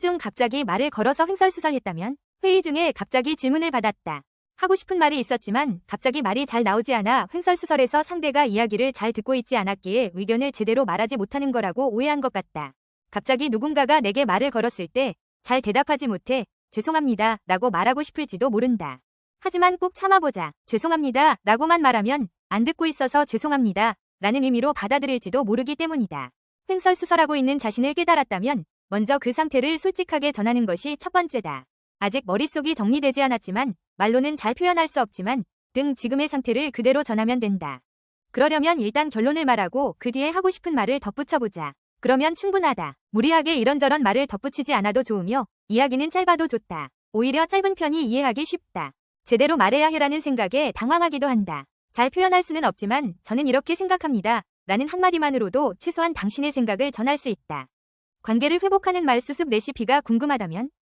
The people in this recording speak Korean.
중 갑자기 말을 걸어서 횡설수설했다면 회의 중에 갑자기 질문을 받았다. 하고 싶은 말이 있었지만 갑자기 말이 잘 나오지 않아 횡설수설해서 상대가 이야기를 잘 듣고 있지 않았기에 의견을 제대로 말하지 못하는 거라고 오해한 것 같다. 갑자기 누군가가 내게 말을 걸었을 때 잘 대답하지 못해 죄송합니다 라고 말하고 싶을지도 모른다. 하지만 꼭 참아보자. 죄송합니다 라고만 말하면 안 듣고 있어서 죄송합니다 라는 의미로 받아들일지도 모르기 때문이다. 횡설수설하고 있는 자신을 깨달았다면 먼저 그 상태를 솔직하게 전하는 것이 첫 번째다. 아직 머릿속이 정리되지 않았지만 말로는 잘 표현할 수 없지만 등 지금의 상태를 그대로 전하면 된다. 그러려면 일단 결론을 말하고 그 뒤에 하고 싶은 말을 덧붙여보자. 그러면 충분하다. 무리하게 이런저런 말을 덧붙이지 않아도 좋으며 이야기는 짧아도 좋다. 오히려 짧은 편이 이해하기 쉽다. 제대로 말해야 해라는 생각에 당황하기도 한다. 잘 표현할 수는 없지만 저는 이렇게 생각합니다. 라는 한마디만으로도 최소한 당신의 생각을 전할 수 있다. 관계를 회복하는 말 수습 레시피가 궁금하다면